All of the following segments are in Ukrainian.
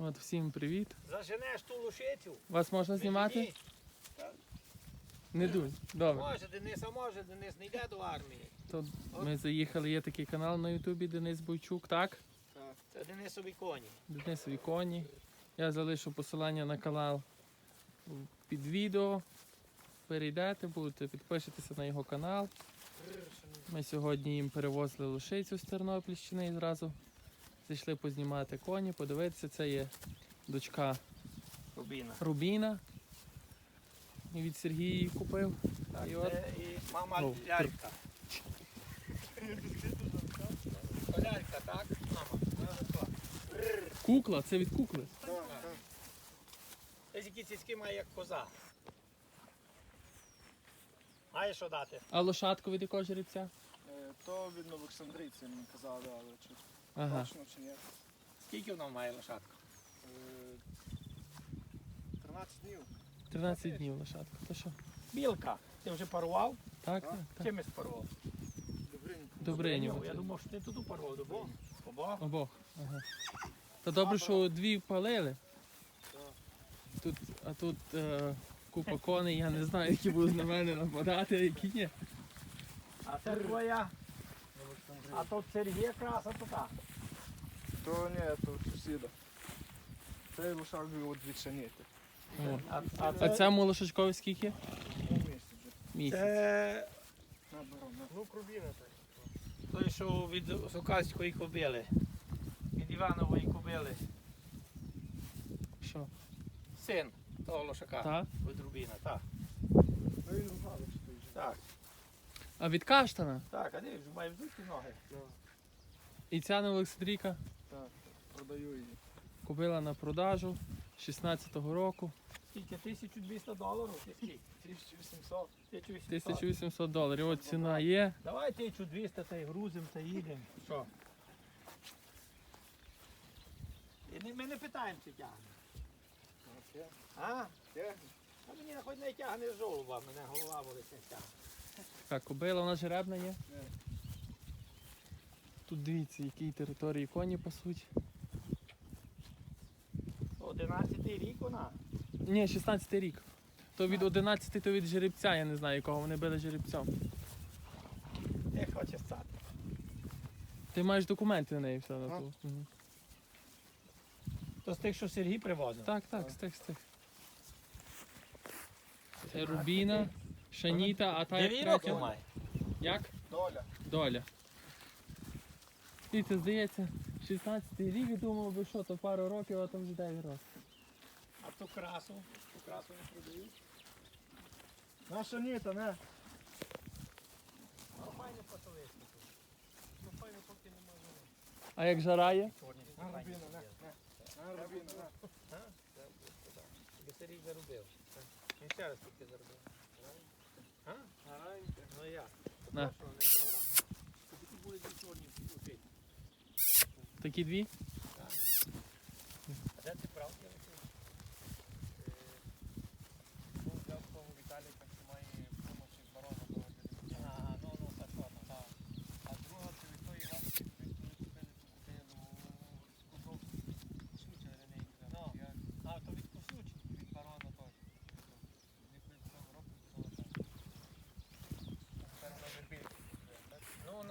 От всім привіт. Заженеш ту лошицю. Вас можна знімати? Не дуй. Добре. Може, Дениса може, Денис не йде до армії. То ми заїхали, є такий канал на Ютубі Денис Бойчук, так? Це Денисові коні. Денисові коні. Я залишу посилання на канал під відео. Перейдете, будете, підпишетеся на його канал. Ми сьогодні їм перевозили лошицю з Тернопільщини і зразу зайшли познімати коні, подивитися. Це є дочка Рубіна. Рубіна. І від Сергія її купив. Так, І от- і мама О, лялька. Лялька, так? Мама. Кукла, це від кукли. Ось які цицьки має як коза. Має що дати? А лошадку від якого жеребця? Е, То від Новоксандрійці мені казали, але чи Ага. точно чи ні. Скільки вона має лошадка? Е, 13 днів. 13 днів лошадка. То що? Білка. Ти вже парував? Так, А? так, так. Чимось парував? Добринь. Добриню. Я думав, що ти тут парував Добриню. Обох? Обох. Ага. Та добре, що дві палили. Тут, а тут е, купа коней, я не знаю, які будуть на мене нападати, а які ні. А це твоя. А то Сергія краса то так. То ні, то сусіда. Цей лошак від відчинити. О. А, А цьому лошачкові скільки? Місяць вже. Місяць. Це Ну, крубіна так. той, що від Сокальської кобили. Від Іванової кобили. Що? Син того лошака. Так? Від Рубіна, так. Ну він вгадав, що той вже. Так, А від каштана? так, а дивись, має вдуті ноги. І ця на Олександрійка Так, продаю її. купила на продажу 16-го року. Скільки? 1200 доларів? скільки? 1800. 1800. 1800 доларів. От ціна є. Давай 1200 та й грузим та їдемо. Що? І не- Ми не питаємо, чи тягне. А? А мені хоч не тягне жолоба, мене голова болить не тягне. Так, кобила, вона жеребна є. Тут дивіться, які території коні пасуть. 11 рік вона. Ні, 16 рік. То від 11, то від жеребця, я не знаю, якого вони били жеребцем. Як хоче стати. Ти маєш документи на неї все на А. ту. То з тих, що Сергій привозив. Так, так, стих, стих. Це Рубіна, Шаніта, а та як Дев'ять років має. Як? Доля. Доля. І це здається, 16 рік, я думав би, що то пару років, а там вже 9 років. А ту красу, ту красу не продають. Наша ніта, не. Ну, файно посолити. Ну, файно поки не може. А як жара є? На рубіна, не. не. На рубіна, не. Тобі заробив. Він ще раз тільки заробив. А? Ну як? На. Що, не програв. Такі були дві чорні включити. Такі дві? А де ти брав? Я не знаю. Ну, взяв того Віталіка, що має помочі з барона того жеребця. Ага, ну, ну, так, що, ну, Так. А друга це від тої ласки, що ми купили ту купину з купов Шуча Ренейка. Ну. Я А, то від кусучі. від барона теж. Вони коли цього року було так. А тепер вона вже більше. Так?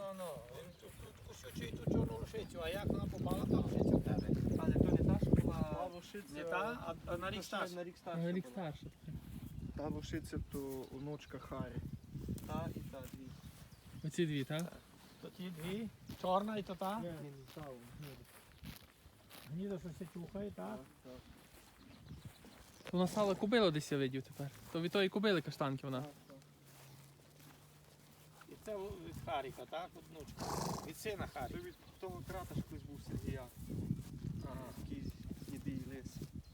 Ну, ну, ну. Тут, тут кусючий, тут чорну лошицю. А як вона попала та лошиця в тебе? Але то не та, що Та була лошиця. Не та, а, на рік старша. На рік старша рік. Та лошиця то онучка Харі. Та і та дві. Оці дві, так? То ті дві. Чорна і то та. Ні, Ні, та. Гніда, що все чухає, так? Так, так. Вона стала кубило десь я видів тепер. То від тої кубили каштанки вона. Це від Харіка, так? От внучка. Від сина Це Харіка. від того крата, що колись був Сергія. Ага. Такий єдий лис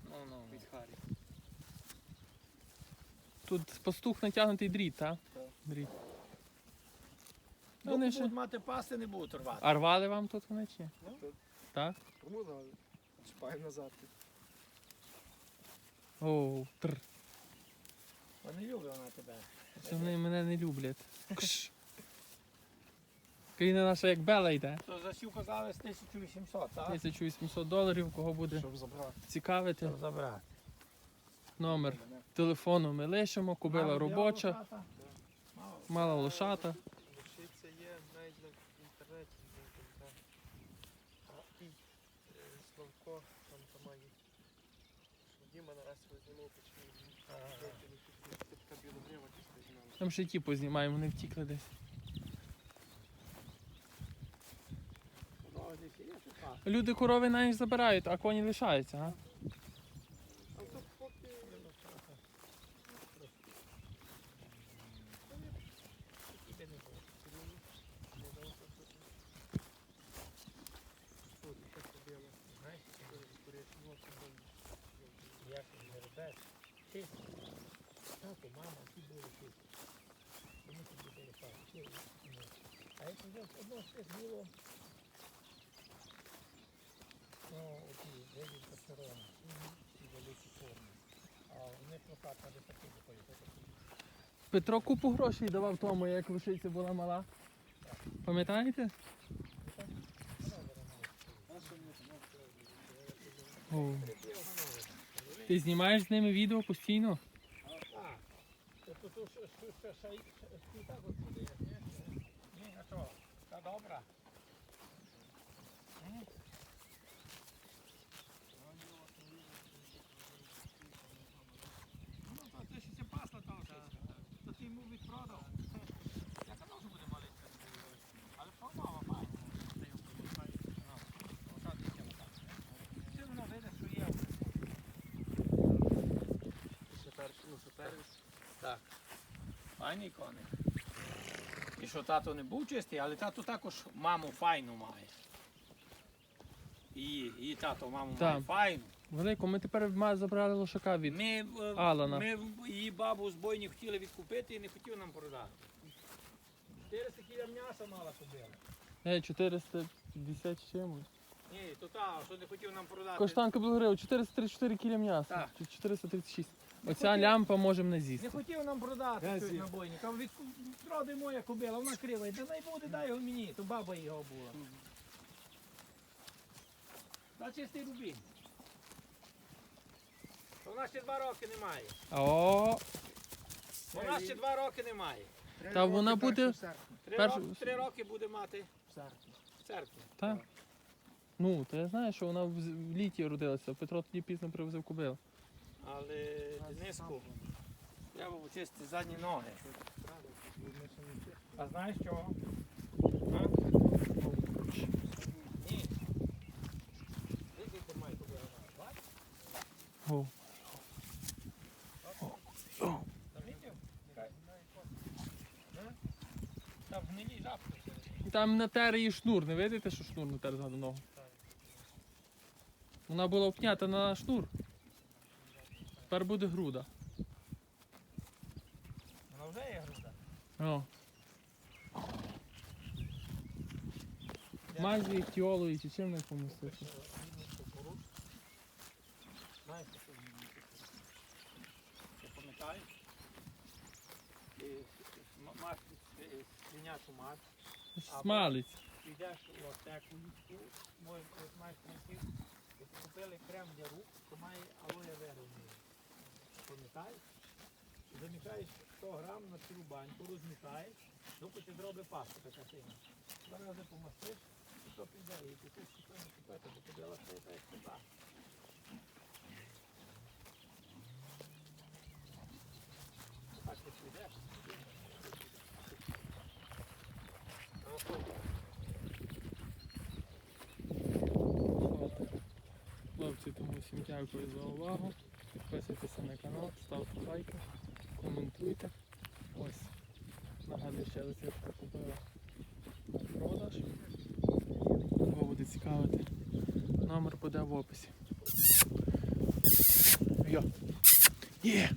Ну, ну, ну. від Харі. Тут пастух натягнутий дріт, так? Так. Дріт. Ну, Вони будуть мати пасти, не будуть рвати. А рвали вам тут вони чи? ні? Ну, Так? Тому дали. Чіпай назад. Оу, тр. Вони люблять вона тебе. Це вони мене не люблять. Кш. Країна наша як Бела йде. То за сів казали з 1800, так? 1800 доларів, кого буде Щоб забрати. цікавити. Щоб забрати. Номер телефону ми лишимо, кубила Мало робоча? Мало. мала лошата. Лишиться є навіть на інтернеті. е, Славко там там є. Діма нараз знімав почему. Там ще ті познімаємо, вони втікли десь. Ну, десь є така. Люди корови навіть забирають, а коні лишаються, а? Тато, мама, всі були чисті. А як вже одно щось було, ну, оті вивід пасерона, ці великі форми. А вони прокат на високі виходять. Петро купу грошей давав тому, як лошиця була мала. Пам'ятаєте? О. Ти знімаєш з ними відео постійно? Так. Тут і от буде, ні? Ні, а що? Та добра. М? Ну, то ти ще це пасла та лошиця. То ти йому відпродав. Я казав, що буде маленька. Але тіло так. Ти воно видиш, що є. Ну. Так. Файний коник. І що тато не був чистий, але тато також маму файну має. І, і тато маму Так. має файну. Велико, ми тепер ма- забрали лошака від. Ми, е, Алана. ми її бабу з бойні хотіли відкупити і не хотів нам продати. 400 кіля м'яса мала купила. Е, 450 з чимось. Ні, то та, що не хотів нам продати. Коштанка Білогрива, 434 кілі м'яса. Так. Чи 436. Оця хотів. лямпа можемо не Не хотів нам продати Я щось на бойні. Кав від роди моя кобила, вона крива. Та най буде, дай його мені, то баба його була. Та чистий рубін. Вона ще два роки немає. О, Вона ще два роки немає. Та вона буде- Три, Перш- роки, три роки буде мати в церкві. так. Ну, то я знаю, що вона в з- в літі родилася. Петро тоді пізно привозив кубил. Але Дениску, треба було чистити задні ноги. А знаєш чого? А? Ні. Дивіться, має кобила. Бачиш? О. там натер її шнур, не видите, що шнур натер ззаду ногу? Вона була впнята на шнур. Тепер буде груда. Вона вже є груда. О. Мазі, тіолою чи чим не помістити. Знаєш, що? Ти пам'ятаєш? М- маєш е, свинячу мать. Смалець. Йдеш у аптеку можеш маєш знайти, і купили крем для рук, то має алоє веру в ній. Пам'ятаєш? Замішаєш 100 грам на цілу баньку, розмішаєш, доки ти зробить пасту така сильна. Два рази помастиш, і то піде, і ти тут спокійно купити, бо тобі лише так як туди. Так ти підеш. Хлопці, тому всім дякую за увагу. Підписуйтеся на канал, ставте лайки, коментуйте. Ось. Нагадую, ще лисичка купила на продаж. Кого буде цікавити. Номер буде в описі. Йо. Є!